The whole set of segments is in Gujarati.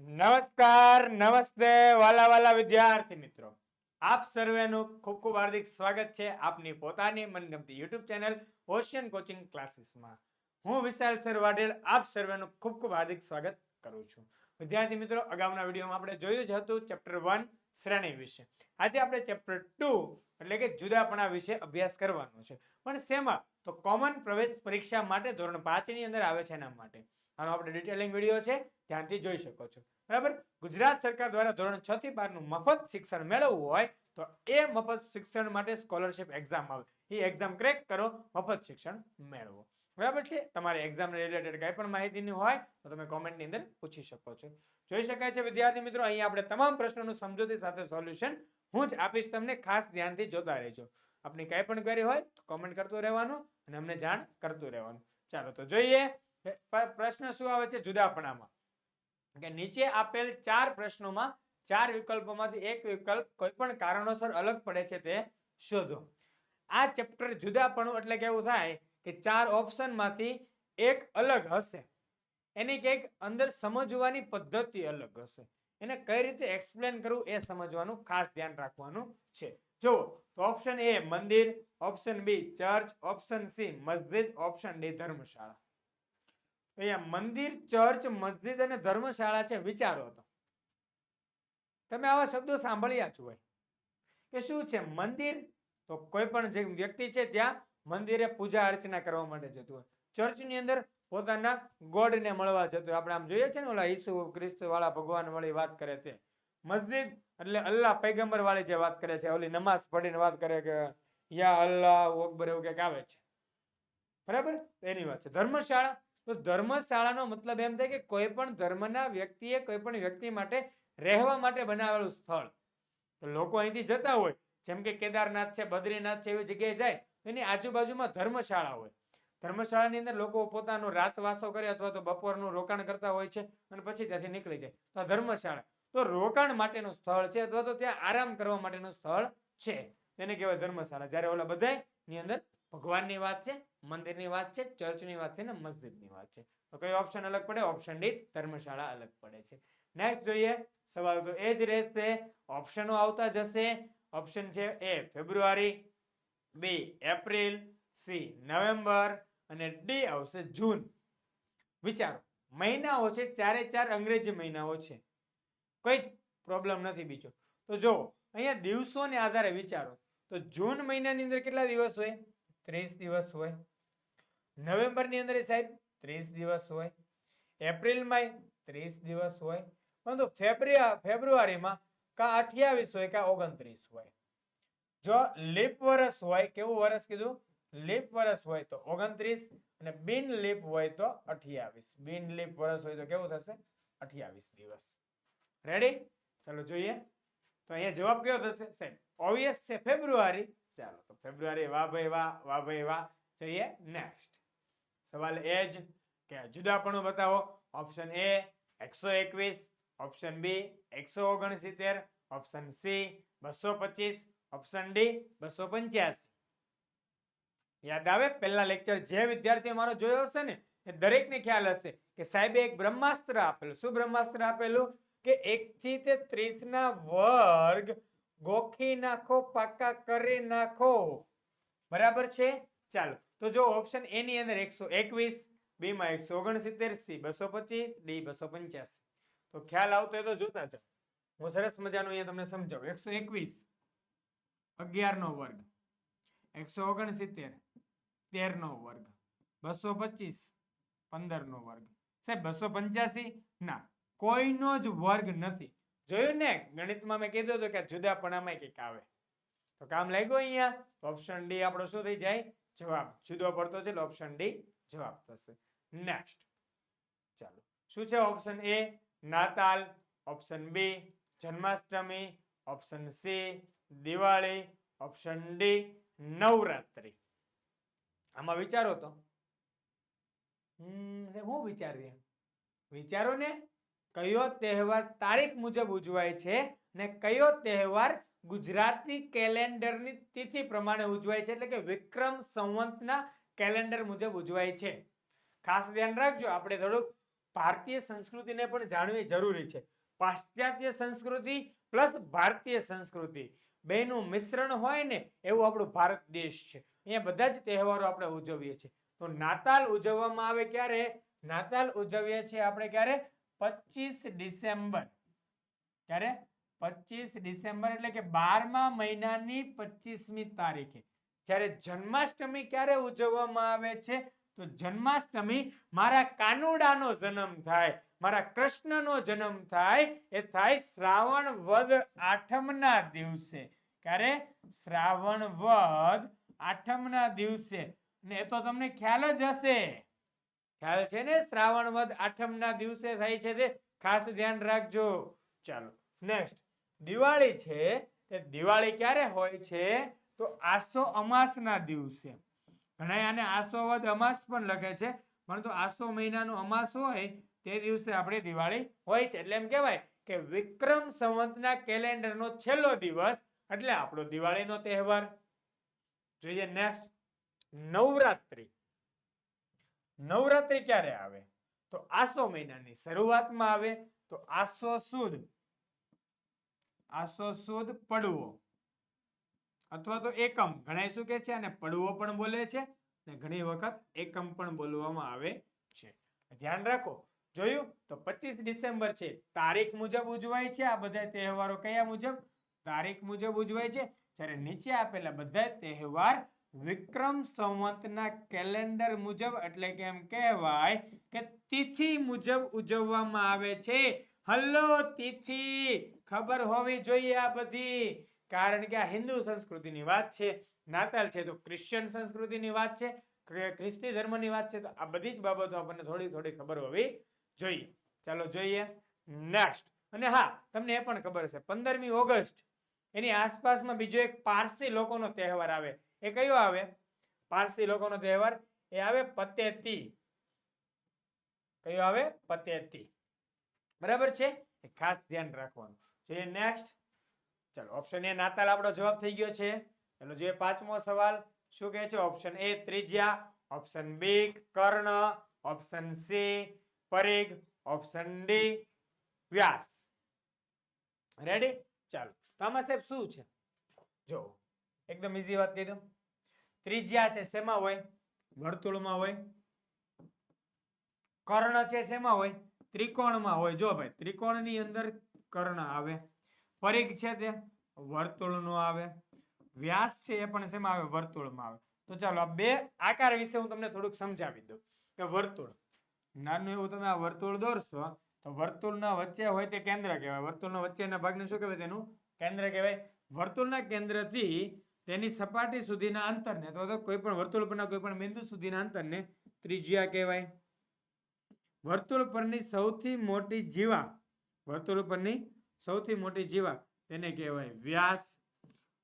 નમસ્કાર, નમસ્તે વાલા વાલા વિદ્યાર્થી મિત્રો. આપ સર્વેનું ખૂબ ખૂબ હાર્દિક સ્વાગત છે આપની પોતાની મનગમતી યુટ્યુબ ચેનલ ઓશિયન કોચિંગ ક્લાસીસમાં. હું વિશાલ સર વાઢેલ આપ સર્વેનું ખૂબ ખૂબ હાર્દિક સ્વાગત કરું છું. વિદ્યાર્થી મિત્રો, અગાઉના વિડીયોમાં આપણે જોયું જ હતું ચેપ્ટર વન શ્રેણી વિશે. આજે આપણે ચેપ્ટર ટુ એટલે કે જુદાપણા વિશે અભ્યાસ કરવાનો છે. પણ શેમાં? તો કોમન પ્રવેશ પરીક્ષા માટે ધોરણ પાંચની અંદર આવે છે એના માટે. આનો આપણે ડિટેલિંગ વીડિયો છે. ધ્યાનથી જોઈ શકો છો. બરાબર? ગુજરાત સરકાર દ્વારા ધોરણ છ થી બારનું મફત શિક્ષણ મેળવવું હોય તો એ મફત શિક્ષણ માટે સ્કોલરશિપ એક્ઝામ આવે. એ એક્ઝામ ક્રેક કરો, મફત શિક્ષણ મેળવો. બરાબર છે? તમારે એક્ઝામ રિલેટેડ કંઈ પણ માહિતીની હોય તો તમે કોમેન્ટની અંદર પૂછી શકો છો. જોઈ શકાય છે, વિદ્યાર્થી મિત્રો? અહીંયા આપણે તમામ પ્રશ્નોનું સમજૂતી સાથે સોલ્યુશન હું જ આપીશ તમને. ખાસ ધ્યાનથી જોતા રહેજો. આપની કાંઈ પણ ક્વેરી હોય તો કોમેન્ટ કરતું રહેવાનું અને અમને જાણ કરતું રહેવાનું. ચાલો, તો જોઈએ. પ્રશ્ન શું આવે છે? જુદાપણામાં. કે નીચે આપેલ ચાર પ્રશ્નોમાં ચાર વિકલ્પોમાંથી એક વિકલ્પ કોઈ પણ કારણોસર અલગ પડે છે તે શોધો. આ ચેપ્ટર જુદાપણું એટલે કેવું થાય કે ચાર ઓપ્શનમાંથી એક અલગ હશે. એની કંઈક અંદર સમજવાની પદ્ધતિ અલગ હશે. એને કઈ રીતે એક્સપ્લેન કરવું એ સમજવાનું ખાસ ધ્યાન રાખવાનું છે. જુઓ, તો ઓપ્શન એ મંદિર option B church option C મસ્જિદ ઓપ્શન ડી ધર્મશાળા. અહીંયા મંદિર, ચર્ચ, મસ્જિદ અને ધર્મશાળા છે, વિચારો તો. તમે આવા શબ્દો સાંભળ્યા છો હોય. કે શું છે, મંદિર? તો કોઈ પણ જે વ્યક્તિ છે, ત્યાં મંદિરે પૂજા અર્ચના કરવા માટે જતું હોય. ચર્ચની અંદર પોતાના ગોડને મળવા જતું હોય. આપણે આમ જોઈએ છે ને, ઓલા ઈસુ ખ્રિસ્ત વાળા ભગવાન વાળી વાત કરે તે મસ્જિદ એટલે અલ્લાહ પૈગંબર વાળી જે વાત કરે છે, ઓલી નમાઝ પઢીને વાત કરે કે, યા અલ્લાહ અકબર એવું કંઈક આવે છે. બરાબર? એની વાત છે. ધર્મશાળા તો ધર્મશાળાનો મતલબ એમ થાય કે કોઈ પણ ધર્મના વ્યક્તિએ કોઈ પણ વ્યક્તિ માટે રહેવા માટે બનાવેલું સ્થળ. તો લોકો અહીંથી જતા હોય, જેમ કે કેદારનાથ છે, બદ્રીનાથ છે, એવી જગ્યાએ જાય એની આજુબાજુમાં ધર્મશાળા હોય. ધર્મશાળાની અંદર લોકો પોતાનો રાતવાસો કરે અથવા તો બપોરનું રોકાણ કરતા હોય છે અને પછી ત્યાંથી નીકળી જાય. તો આ ધર્મશાળા. તો રોકાણ માટેનું સ્થળ છે અથવા તો ત્યાં આરામ કરવા માટેનું સ્થળ છે. તેને કહેવાય ધર્મશાળા. જ્યારે ઓલા બધાની અંદર ભગવાનની વાત છે, મંદિરની વાત છે, ચર્ચની વાત છે ને મસ્જિદની વાત છે. તો કયો ઓપ્શન અલગ પડે? ઓપ્શન ડી, ધર્મશાળા અલગ પડે છે. નેક્સ્ટ જોઈએ, સવાલ તો એ જ રહેશે ઓપ્શનો આવતા જશે. ઓપ્શન છે A, February, B, April, C, November અને ડી આવશે જૂન. વિચારો, મહિનાઓ છે, ચારે ચાર અંગ્રેજી મહિનાઓ છે. કોઈ પ્રોબ્લેમ નથી બીજો. તો જો અહીંયા દિવસોને આધારે વિચારો. તો જૂન મહિનાની અંદર કેટલા દિવસ હોય? ત્રીસ દિવસ હોય. નવેમ્બરની અંદર સાહેબ ત્રીસ દિવસ હોય. એપ્રિલમાં ત્રીસ દિવસ હોય. પરંતુ ફેબ્રુઆ, ફેબ્રુઆરીમાં કા અઠ્યાવીસ હોય કા ઓગણત્રીસ હોય. જો લીપ વર્ષ હોય, કેવું વર્ષ કીધું? લીપ વર્ષ હોય તો ઓગણત્રીસ અને બિન લીપ હોય તો અઠ્યાવીસ. બિન લીપ વર્ષ હોય તો કેવું થશે? અઠ્યાવીસ દિવસ. રેડી ચાલો જોઈએ. તો અહીંયા જવાબ કયો થશે? સાહેબ ઓબ્વિયસ છે ફેબ્રુઆરી ચાલો, તો ફેબ્રુઆરી વાહ ભાઈ વાહ વાહ ભાઈ વાહ જઈએ નેક્સ્ટ સવાલ એ જ કે જુદાપણું બતાવો. ઓપ્શન એ એકસો એકવીસ. ઓપ્શન બી એકસો ઓગણસિત્તેર. ઓપ્શન સી બસો પચીસ. ઓપ્શન ડી બસો પંચ્યાસી. યાદ આવે? પહેલા લેક્ચર જે વિદ્યાર્થી મારો જોયો હશે ને, એ દરેકને ખ્યાલ હશે કે સાહેબે એક બ્રહ્માસ્ત્ર આપેલું. શું બ્રહ્માસ્ત્ર આપેલું? કે એક થી તે ત્રીસ ના વર્ગ ગોખી નાખો, પાકા કરી નાખો. બરાબર છે? ચાલો, તો જો ઓપ્શન એ ની અંદર એકસો એકવીસ બી માં એકસો ઓગણસિત્તેર સી બસો પચીસ ડી બસો પંચ્યાસી. તો ખ્યાલ આવતો હોય તો જોતા જાઓ. હું સરસ મજાનું અહીંયા તમને સમજાવું. એકસો એકવીસ અગિયાર નો વર્ગ. એકસો ઓગણસિત્તેર તેર નો વર્ગ. બસો પચીસ પંદર નો વર્ગ. સાહેબ, બસો પંચ્યાસી, ના, કોઈનો જ વર્ગ નથી. જોયું ને? ગણિતમાં મેં કીધું હતું કે જુદાપણામાં કંઈક આવે. તો કામ લાગ્યું અહીંયા? ઓપ્શન ડી આપણો શું થઈ જાય? જવાબ. જુદો પડતો છે ઓપ્શન ડી જવાબ થશે. નેક્સ્ટ ચાલો. શું છે ઓપ્શન એ નાતાલ. Option B Janmashtami. Option C Diwali. Option D Navratri. આમાં વિચારો તો. હું વિચારીએ? વિચારો ને? કયો તહેવાર તારીખ મુજબ ઉજવાય છે ને કયો તહેવાર ગુજરાતી કેલેન્ડરની તિથિ પ્રમાણે ઉજવાય છે? એટલે કે વિક્રમ સંવંતના કેલેન્ડર મુજબ ઉજવાય છે. ખાસ ધ્યાન રાખજો, આપણે થોડુંક ભારતીય સંસ્કૃતિને પણ જાણવી જરૂરી છે. પાશ્ચાત્ય સંસ્કૃતિ પ્લસ ભારતીય સંસ્કૃતિ બેનું મિશ્રણ હોય ને એવું આપણું ભારત દેશ છે. અહીંયા બધા જ તહેવારો આપણે ઉજવીએ છીએ. તો નાતાલ ઉજવવામાં આવે ક્યારે? નાતાલ ઉજવીએ છીએ આપણે ક્યારે? પચીસ ડિસેમ્બર. ક્યારે? પચીસ ડિસેમ્બર એટલે કે બારમા મહિનાની પચીસમી તારીખે. જ્યારે જન્માષ્ટમી ક્યારે ઉજવવામાં આવે છે? તો જન્માષ્ટમી મારા કાનુડાનો જન્મ થાય, મારા કૃષ્ણનો જન્મ થાય, એ થાય શ્રાવણ વદ આઠમના દિવસે. ક્યારે? શ્રાવણ વદ આઠમના દિવસે. ને એ તો તમને ખ્યાલ જ હશે. ખ્યાલ છે ને? શ્રાવણ વદ આઠમના દિવસે થાય છે તે. ખાસ ધ્યાન રાખજો. ચાલો નેક્સ્ટ દિવાળી છે, તે દિવાળી ક્યારે હોય છે? તો આસો અમાસના દિવસે. ઘણા આને આસો વદ અમાસ પણ લખે છે, પરંતુ આસો મહિનાનો અમાસ હોય, તે દિવસે આપણી દિવાળી હોય છે. એટલે એમ કહેવાય કે વિક્રમ સંવંતના કેલેન્ડરનો છેલ્લો દિવસ, એટલે આપણો દિવાળીનો તહેવાર. જોઈએ નેક્સ્ટ નવરાત્રી. નવરાત્રી ક્યારે આવે? તો આસો મહિનાની શરૂઆતમાં આવે, તો આસો સુદ. આસો સુદ પડવો. અથવા તો એકમ. ઘણા શું કે છે? અને પડવો પણ બોલે છે અને ઘણી વખત એકમ પણ બોલવામાં આવે છે. ધ્યાન રાખો. જોયું? તો પચીસ ડિસેમ્બર છે. તારીખ મુજબ ઉજવાય છે. આ બધા તહેવારો કયા મુજબ? તારીખ મુજબ ઉજવાય છે. જ્યારે નીચે આપેલા બધા તહેવાર વિક્રમ સંવતના કેલેન્ડર મુજબ, એટલે કે એમ કહેવાય કે તિથિ મુજબ ઉજવવામાં આવે છે. હલ્લો, તિથિ! ખબર હોવી જોઈએ આ બધી. કારણ કે આ હિન્દુ સંસ્કૃતિની વાત છે, નાતાલ છે, તો ક્રિશ્ચિયન સંસ્કૃતિની વાત છે ખ્રિસ્તી ધર્મની વાત છે, તો આ બધી જ બાબતો આપણને થોડી થોડી ખબર હોવી જોઈએ. ચાલો જોઈએ. નેક્સ્ટ અને હા, તમને એ પણ ખબર છે પંદરમી ઓગસ્ટ, એની આસપાસમાં બીજો એક પારસી લોકોનો તહેવાર આવે. એ કયો આવે? પારસી લોકોનો તહેવાર એ આવે પતેતી. કયો આવે? પતેતી. બરાબર છે? એ ખાસ ધ્યાન રાખવાનું. જોઈએ નેક્સ્ટ ચલો ઓપ્શન એ નાતાલ આપણો જવાબ થઈ ગયો છે. ચલો, જોઈએ પાંચમો સવાલ. શું કહે છે? ઓપ્શન એ ત્રિજ્યા ઓપ્શન બી કર્ણ ઓપ્શન સી પરિઘ ઓપ્શન ડી વ્યાસ. રેડી ચાલો, તો આમાં સાહેબ શું છે? જો એકદમ ઈઝી વાત કહી દઉં ત્રિજ્યા છે શેમાં હોય? વર્તુળમાં હોય. કર્ણ છે શેમાં હોય? ત્રિકોણમાં હોય. જો ભાઈ, ત્રિકોણની અંદર કર્ણ આવે. પરિઘ છે તે વર્તુળનો આવે. વ્યાસ છે એ પણ શેમાં આવે? વર્તુળમાં આવે. તો ચાલો, આ બે આકાર વિશે હું તમને થોડુંક સમજાવી દઉં. કે વર્તુળ, નાનું એવું તમે આ વર્તુળ દોરશો, તો વર્તુળના વચ્ચે હોય તે કેન્દ્ર કહેવાય. વર્તુળના વચ્ચેના ભાગને શું કહેવાય તેનું? કેન્દ્ર કહેવાય. વર્તુળના કેન્દ્રથી તેની સપાટી સુધીના અંતરને અથવા તો કોઈ પણ વર્તુળ પરના કોઈ પણ બિંદુ સુધીના અંતરને ત્રિજ્યા કહેવાય. વર્તુળ પરની સૌથી મોટી જીવા, વર્તુળ પરની સૌથી મોટી જીવા તેને કહેવાય વ્યાસ.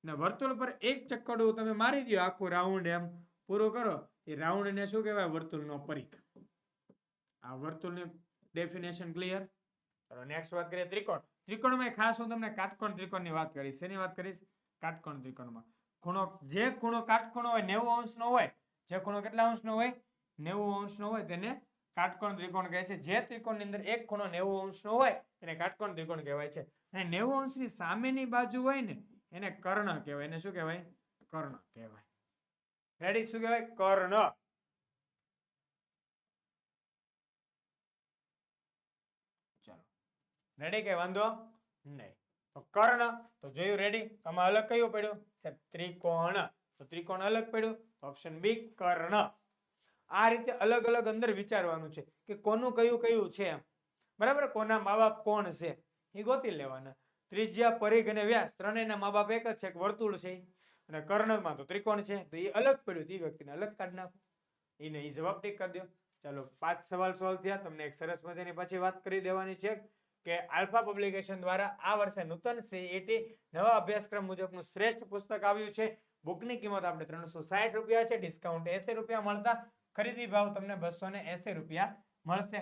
ને વર્તુળ પર એક ચક્કડું તમે મારી દો આખું રાઉન્ડ એમ પૂરું કરો. એ રાઉન્ડને શું કહેવાય? વર્તુળનો પરીખ આ વર્તુળની ડેફિનેશન ક્લિયર ચલો નેક્સ્ટ વાત કરીએ ત્રિકોણ. ત્રિકોણમાં ખાસ હું તમને કાટકોણ ત્રિકોણની વાત કરીશ. શેની વાત કરીશ? કાટકોણ ત્રિકોણમાં. ખૂણો, જે ખૂણો કાટખૂણો હોય, નેવું અંશનો હોય, જે ખૂણો કેટલા અંશનો હોય? નેવું અંશનો હોય, તેને કાટકોણ ત્રિકોણ કહે છે. જે ત્રિકોણની અંદર એક ખૂણો નેવું અંશનો હોય, તેને કાટકોણ ત્રિકોણ કહેવાય છે. અને નેવું અંશની સામેની બાજુ હોય ને, એને કર્ણ કહેવાય. એને શું કહેવાય? કર્ણ કહેવાય. રેડી શું કહેવાય? કર્ણ. ચાલો. રેડી કે વાંધો? નહીં. તો કર્ણ, તો જોયું રેડી આમાં અલગ કયું પડ્યું? સાહેબ, ત્રિકોણ. તો ત્રિકોણ અલગ પડ્યું? ઓપ્શન બી કર્ણ. આ રીતે અલગ અલગ અંદર વિચારવાનું છે કે કોનું કયું કયું છે એમ. બરાબર? કોના મા બાપ કોણ છે? એ ગોતી લેવાના. ત્રિજ્યા, પરિઘ અને વ્યાસ, ત્રણેયના મા બાપ એક જ છે એક વર્તુળ છે? અને કર્ણમાં તો ત્રિકોણ છે. તો એ અલગ પડ્યું તો એ વ્યક્તિને અલગ કાઢી નાખો. એને એ જવાબ ટીક કરી દો ચાલો, પાંચ સવાલ સોલ્વ થયા. તમને એક સરસ મજાની પછી વાત કરી દેવાની છે. કે આલ્ફા પબ્લિકેશન દ્વારા આ વર્ષે નૂતન સીઈટી નવા અભ્યાસક્રમ મુજબનું શ્રેષ્ઠ પુસ્તક આવ્યું છે. બુકની કિંમત આપણે ત્રણસો સાઠ રૂપિયા છે. ડિસ્કાઉન્ટ એસી રૂપિયા મળતા ખરીદી ભાવ તમને બસો ને એસી રૂપિયા મળશે.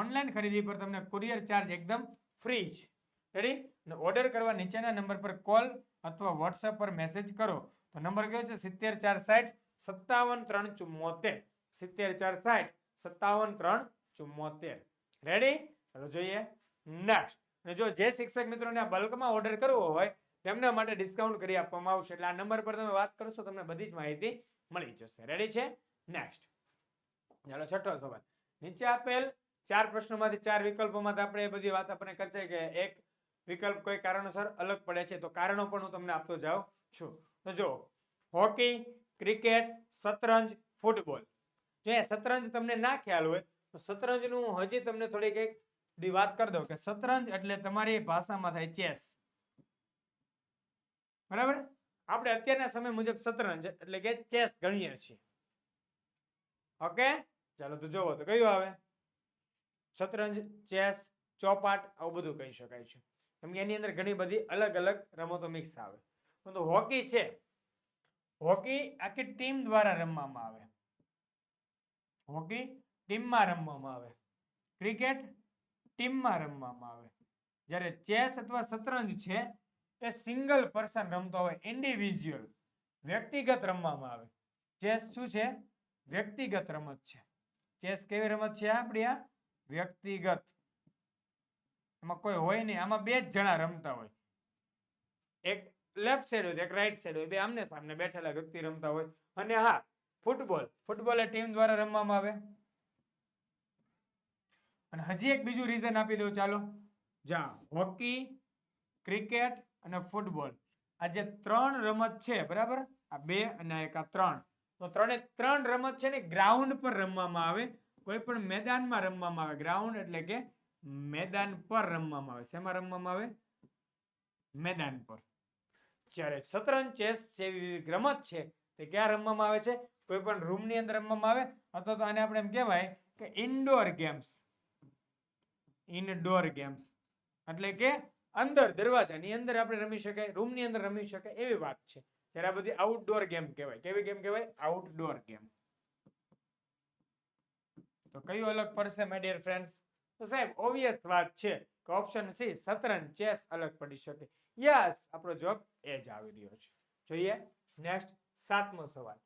ઓનલાઈન ખરીદી પર તમને કુરિયર ચાર્જ એકદમ ફ્રી છે રેડી અને ઓર્ડર કરવા નીચેના નંબર પર કોલ અથવા વોટ્સએપ પર મેસેજ કરો. તો નંબર કયો છે? સિત્તેર ચાર સાઠ સત્તાવન ત્રણ ચુમ્મોતેર. સિત્તેર ચાર સાઠ સત્તાવન ત્રણ ચુમ્મોતેર. રેડી ચાલો જોઈએ. નેક્સ્ટ અને જો જે શિક્ષક મિત્રોને આ બલ્કમાં ઓર્ડર કરવો હોય, તેમના માટે ડિસ્કાઉન્ટ કરી આપવામાં આવશે. એટલે આ નંબર પર તમે વાત કરશો તમને બધી જ માહિતી મળી જશે. રેડી છે? નેક્સ્ટ ચાલો, છઠ્ઠો સવાલ. નીચે આપેલ ચાર પ્રશ્નોમાંથી ચાર વિકલ્પોમાંથી આપણે એ બધી વાત આપણે કરશે કે એક વિકલ્પ કોઈ કારણોસર અલગ પડે છે, તો કારણો પણ હું તમને આપતો જાઉં છું. તો જો હોકી, ક્રિકેટ, શતરંજ, ફૂટબોલ. જો શતરંજ તમને ના ખ્યાલ હોય, તો શતરંજનું હજી તમને થોડીક એક દી વાત કરી દઉં કે શતરંજ એટલે તમારી ભાષામાં થાય ચેસ. બરાબર? આપણે અત્યારના સમય મુજબ શતરંજ એટલે કે ચેસ ગણીએ છીએ. ઓકે? ચાલો તો જોવો તો કયું આવે? શતરંજ, ચેસ, ચોપાટ આવું બધું કહી શકાય છે. કેમ કે એની અંદર ઘણી બધી અલગ અલગ રમતો મિક્સ આવે. પરંતુ હોકી છે. હોકી આખી ટીમ દ્વારા રમવામાં આવે. હોકી ટીમમાં રમવામાં આવે. ક્રિકેટ ટીમમાં રમવામાં આવે. જ્યારે ચેસ અથવા શતરંજ છે, એ સિંગલ પર્સન રમતો હોય ઇન્ડિવિજ્યુઅલ વ્યક્તિગત રમવામાં આવે. ચેસ શું છે? વ્યક્તિગત રમત છે. ચેસ કેવી રમત છે આપણી આ? વ્યક્તિગત. એમાં કોઈ હોય નહીં, આમાં બે જ જણા રમતા હોય. એક લેફ્ટ સાઈડ હોય, એક રાઈટ સાઈડ હોય, બે આમને સામને બેઠેલા વ્યક્તિ રમતા હોય. અને હા, ફૂટબોલ. ફૂટબોલ એ ટીમ દ્વારા રમવામાં આવે. અને હજી એક બીજું રીઝન આપી દઉં, ચાલો. જા, હોકી, ક્રિકેટ અને ફૂટબોલ. આ જે ત્રણ રમત છે, બરાબર? આ બે અને એક, આ ત્રણ. તો ત્રણે, ત્રણ રમત છે ને ગ્રાઉન્ડ પર રમવામાં આવે. કોઈ પણ મેદાનમાં રમવામાં આવે. ગ્રાઉન્ડ એટલે કે મેદાન પર રમવામાં આવે. શેમાં રમવામાં આવે? મેદાન પર. જ્યારે શતરંજ ચેસ જેવી રમત છે, તે ક્યાં રમવામાં આવે છે? કોઈ પણ રૂમની અંદર રમવામાં આવે. અથવા તો આને આપણે એમ કહેવાય કે ઇન્ડોર ગેમ્સ ઇનડોર ગેમ્સ એટલે કે અંદર, દરવાજાની અંદર આપણે રમી શકાય રૂમની અંદર રમી શકાય એવી વાત છે. ત્યારે આ બધી આઉટડોર ગેમ કહેવાય. કેવી ગેમ કહેવાય? આઉટડોર ગેમ તો કયું અલગ પડશે માય ડિયર ફ્રેન્ડ્સ તો સાહેબ ઓબ્વિયસ વાત છે કે ઓપ્શન સી શતરંજ ચેસ અલગ પડી શકે. યસ આપણો જવાબ એ જ આવી રહ્યો છે. જોઈએ નેક્સ્ટ સાતમો સવાલ.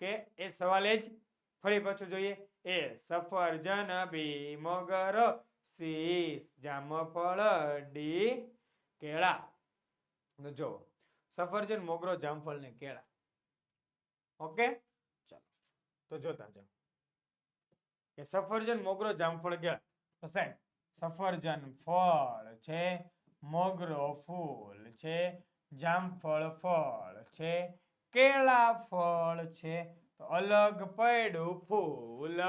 કે એ સવાલ એ જ ફરી પાછું જોઈએ. એ સફરજન બી મગર સી જામફળ, ડી, કેળા. જો સફરજન, મોગરો, જામફળ ને કેળા. ઓકે? ચાલો, તો જોતા જાઓ. કે સફરજન, મોગરો, જામફળ, કેળા. તો સાહેબ, સફરજન ફળ છે, મોગરો ફૂલ છે, જામફળ ફળ છે, કેળા ફળ છે. તો અલગ પડ્યું ફૂલ,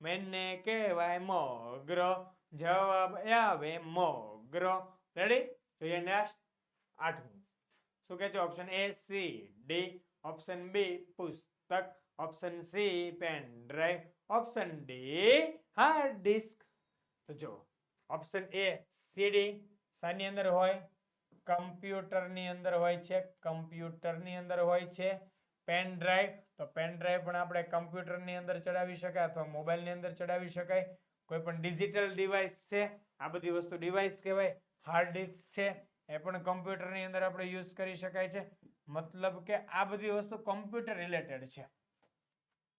મેને કહેવાય મોગરો. જવાબ આવે મોગરો. રેડી જોઈએ નેક્સ્ટ આઠમું. શું કહે છે? Option A C D option B પુસ્તક. Option C pen drive option D hard disk તો જો ઓપ્શન એ સીડી શાની અંદર હોય? કમ્પ્યુટરની અંદર હોય છે. કમ્પ્યુટરની અંદર હોય છે. પેન ડ્રાઈવ તો પેન ડ્રાઈવ પણ આપણે કમ્પ્યુટરની અંદર ચડાવી શકાય અથવા મોબાઈલની અંદર ચડાવી શકાય. કોઈ પણ ડિજિટલ ડિવાઇસ છે, આ બધી વસ્તુ ડિવાઇસ કહેવાય હાર્ડ ડિસ્ક છે, એ પણ કમ્પ્યુટરની અંદર આપણે યુઝ કરી શકાય છે. મતલબ કે આ બધી વસ્તુ કમ્પ્યુટર રિલેટેડ છે.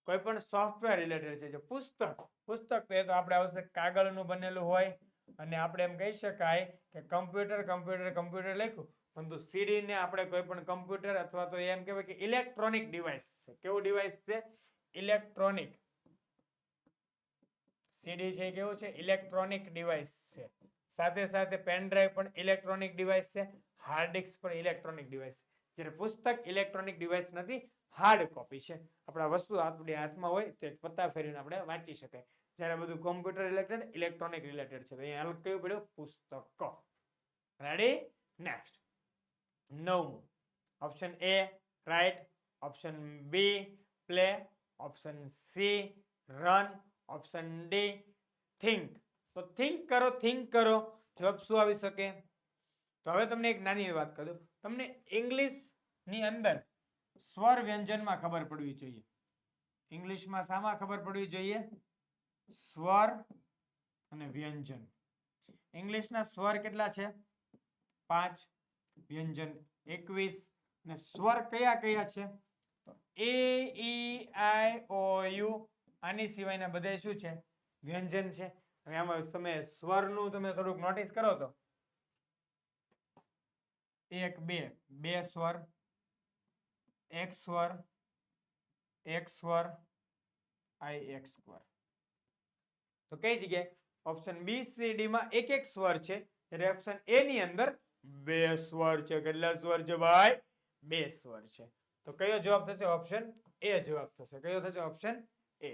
કોઈ પણ સોફ્ટવેર રિલેટેડ છે, જે પુસ્તક પુસ્તક તો એ તો આપણે આવશે કાગળનું બનેલું હોય અને આપણે એમ કહી શકાય કે કમ્પ્યુટર કમ્પ્યુટર કમ્પ્યુટર લખ્યું, પરંતુ સીડીને આપણે કોઈ પણ કમ્પ્યુટર અથવા તો એમ કહેવાય કે ઇલેક્ટ્રોનિક ડિવાઇસ છે. કેવું ડિવાઇસ છે? ઇલેક્ટ્રોનિક સીડી છે કેવું છે? ઇલેક્ટ્રોનિક ડિવાઇસ છે. સાથે સાથે પેન ડ્રાઈવ પણ ઇલેક્ટ્રોનિક ડિવાઇસ છે. હાર્ડ ડિસ્ક પણ ઇલેક્ટ્રોનિક ડિવાઇસ જ્યારે પુસ્તક ઇલેક્ટ્રોનિક ડિવાઇસ નથી હાર્ડ કોપી છે. આપણા વસ્તુ આપણી હાથમાં હોય તો પત્તા ફેરીને આપણે વાંચી શકાય. જ્યારે બધું કોમ્પ્યુટર રિલેટેડ ઇલેક્ટ્રોનિક રિલેટેડ છે. તો અહીંયા કયું પડ્યું? પુસ્તક. રેડી નેક્સ્ટ નવમું. Option A write option B play option C run option D think તો થિંક કરો થિંક કરો. જવાબ શું આવી શકે? તો હવે તમને એક નાની વાત કરું તમને ઇંગ્લિશની અંદર સ્વર વ્યંજનમાં ખબર પડવી જોઈએ. ઇંગ્લિશમાં શામાં ખબર પડવી જોઈએ? સ્વર અને વ્યંજન. ઇંગ્લિશના સ્વર કેટલા છે? પાંચ, વ્યંજન એકવીસ. અને સ્વર કયા કયા છે? તો એ ઈ આઈ ઓ યુ આની સિવાયના બધા શું છે? વ્યંજન છે. આમાં તમે સ્વરનું તમે થોડુંક નોટિસ કરો તો. એક, બે. બે સ્વર. એક સ્વર. એક સ્વર. આઈ એક સ્વર. તો કઈ જગ્યાએ? ઓપ્શન બી સી ડી માં એક એક સ્વર છે. એટલે ઓપ્શન એ ની અંદર બે સ્વર છે. કેટલા સ્વર છે ભાઈ? બે સ્વર છે. તો કયો જવાબ થશે? ઓપ્શન એ જવાબ થશે. કયો થશે? ઓપ્શન એ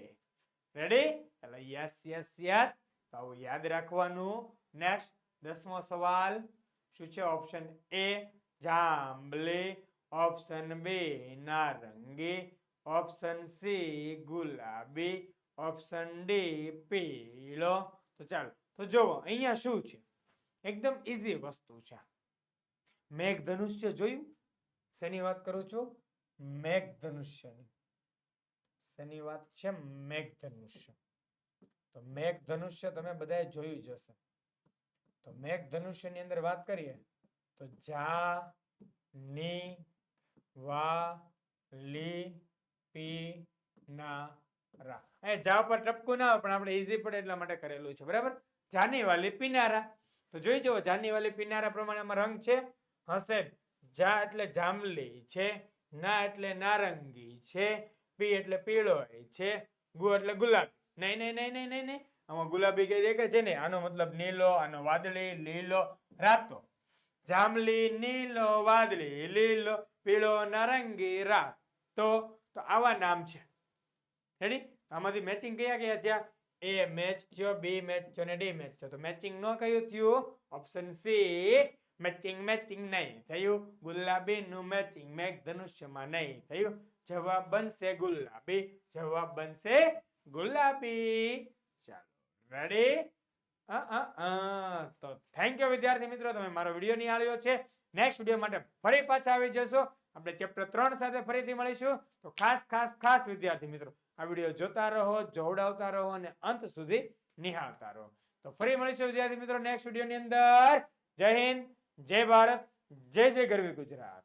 રેડી એટલે યસ યસ યસ તો આવું યાદ રાખવાનું. નેક્સ્ટ દસમો સવાલ. શું છે ઓપ્શન એ જાંબલી. ઓપ્શન બી નારંગી. ઓપ્શન સી ગુલાબી. ઓપ્શન ડી પીળો. તો ચાલો, તો જુઓ અહીંયા શું છે? એકદમ ઈઝી વસ્તુ છે. મેઘ ધનુષ્ય જોયું? શેની વાત કરું છું? મેઘધનુષ્યની. શેની વાત છે? મેઘધનુષ્ય. તો મેઘધનુષ્ય તમે બધાએ જોયું જ હશે. તો મેઘધનુષ્યની અંદર વાત કરીએ, તો જા, ની, વા, લી, પી, ના, રા. એ જા પર ટપકું ના આવે પણ આપણે ઈઝી પડે એટલા માટે કરેલું છે. બરાબર? જાની વાલી પીનારા તો જોઈ જુઓ જાની વાલી પીનારા પ્રમાણે આમાં રંગ છે? હશે. જા એટલે જાંબલી છે, ના એટલે નારંગી છે પી એટલે પીળો છે ગુ એટલે ગુલાબી. નહીં નહીં નહીં નહીં નહીં નહીં. આમાં ગુલાબી કઈ દેખાય છે ને આનો મતલબ નીલો, આનો વાદળી, લીલો, રાતો. જાંબલી, નીલો, વાદળી, લીલો, પીળો, નારંગી, રાત. તો તો આવા નામ છે. રેડી આમાંથી મેચિંગ કયા કયા થયા? એ મેચ થયો બી મેચ થયો ને ડી મેચ થયો. તો મેચિંગ નો કયું થયું? ઓપ્શન સી મેચિંગ મેચિંગ નહીં થયું. ગુલાબી નું મેચિંગ મેઘ ધનુષ્યમાં નહીં થયું. જવાબ બનશે ગુલાબી. જવાબ બનશે ગુલાબી. ચાલો રેડી તો થેન્ક યુ વિદ્યાર્થી મિત્રો. તમે મારો વીડિયો નિહાળ્યો છે. નેક્સ્ટ વીડિયો માટે ફરી પાછા આવી જશો. આપણે ચેપ્ટર ત્રણ સાથે ફરીથી મળીશું. તો ખાસ ખાસ ખાસ વિદ્યાર્થી મિત્રો, આ વીડિયો જોતા રહો, જોવડાવતા રહો અને અંત સુધી નિહાળતા રહો. તો ફરી મળીશું વિદ્યાર્થી મિત્રો નેક્સ્ટ વિડીયોની અંદર. જય હિન્દ, જય ભારત, જય જય ગરવી ગુજરાત.